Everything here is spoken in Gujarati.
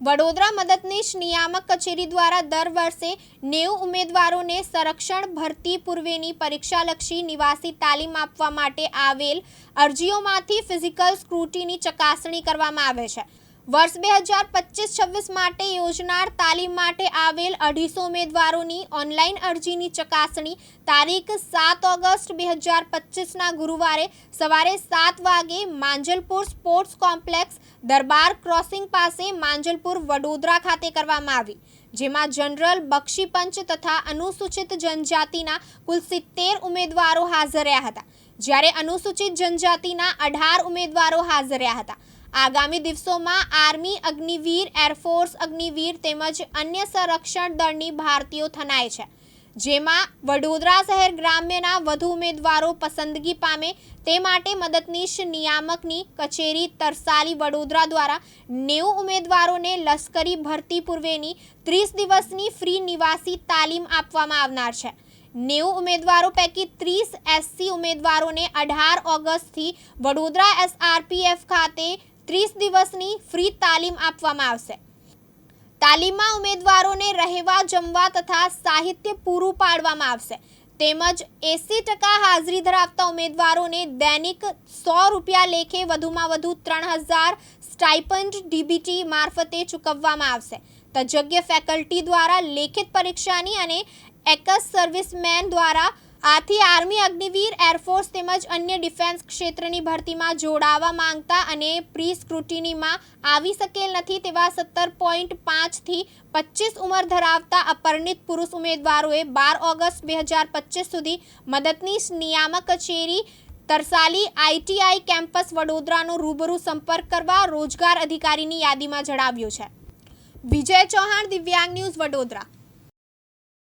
વડોદરા મદદનીશ નિયામક કચેરી દ્વારા દર વર્ષે નેવું ઉમેદવારોને સંરક્ષણ ભરતી પૂર્વેની પરીક્ષાલક્ષી નિવાસી તાલીમ આપવા માટે આવેલ અરજીઓમાંથી ફિઝિકલ સ્ક્રુટીની ચકાસણી કરવામાં આવે છે. વર્ષ બે હજાર પચીસ છવ્વીસ માટે યોજનાર તાલીમ માટે આવેલ અઢીસો ઉમેદવારોની ઓનલાઈન અરજીની ચકાસણી તારીખ સાત ઓગસ્ટ બે હજાર પચીસના ગુરુવારે સવારે સાત વાગે Manjalpur sports complex Darbar crossing પાસે માંજલપુર વડોદરા ખાતે કરવામાં આવી, જેમાં જનરલ બક્ષીપંચ તથા અનુસૂચિત જનજાતિના કુલ સિત્તેર ઉમેદવારો હાજર રહ્યા હતા. જ્યારે અનુસૂચિત જનજાતિના અઢાર ઉમેદવારો હાજર રહ્યા હતા. આગામી દિવસોમાં આર્મી અગ્નિવીર એરફોર્સ અગ્નિવીર તેમજ અન્ય સંરક્ષણ દળની ભારતીયો થનાય છે, જેમાં વડોદરા શહેર ગ્રામ્યના વધુ ઉમેદવારો પસંદગી પામે તે માટે મદદનીશ નિયામકની કચેરી તરસાલી વડોદરા દ્વારા નેવું ઉમેદવારોને લશ્કરી ભરતી પૂર્વેની ત્રીસ દિવસની ફ્રી નિવાસી તાલીમ આપવામાં આવનાર છે. નેવું ઉમેદવારો પૈકી ત્રીસ એસસી ઉમેદવારોને અઢાર ઓગસ્ટથી વડોદરા એસઆરપીએફ ખાતે ત્રીસ દિવસની ફ્રી તાલીમ આપવામાં આવશે. તાલીમમાં ઉમેદવારોને રહેવા, જમવા તથા સાહિત્ય પૂરું પાડવામાં આવશે. તેમજ એંસી ટકા હાજરી ધરાવતા ઉમેદવારોને દૈનિક સો રૂપિયા લેખે વધુમાં વધુ ત્રણ હજાર સ્ટાઇપન્ડ ડીબીટી મારફતે ચૂકવવામાં આવશે. તજજ્ઞ ફેકલ્ટી દ્વારા લેખિત પરીક્ષાની અને એકસ સર્વિસમેન દ્વારા આથી આર્મી અગ્નિવીર એરફોર્સ તેમજ અન્ય ડિફેન્સ ક્ષેત્રની ભરતીમાં જોડાવા માંગતા અને પ્રી સ્ક્રુટિનીમાં આવી શકેલ નથી તેવા સત્તર પોઈન્ટ પાંચથી પચીસ ઉંમર ધરાવતા અપરિણિત પુરુષ ઉમેદવારોએ બાર ઓગસ્ટ બે હજાર પચીસ સુધી મદદનીશ નિયામક કચેરી તરસાલી આઈટીઆઈ કેમ્પસ વડોદરાનો રૂબરૂ સંપર્ક કરવા રોજગાર અધિકારીની યાદીમાં જણાવ્યું છે. વિજય ચૌહાણ, દિવ્યાંગ ન્યૂઝ વડોદરા.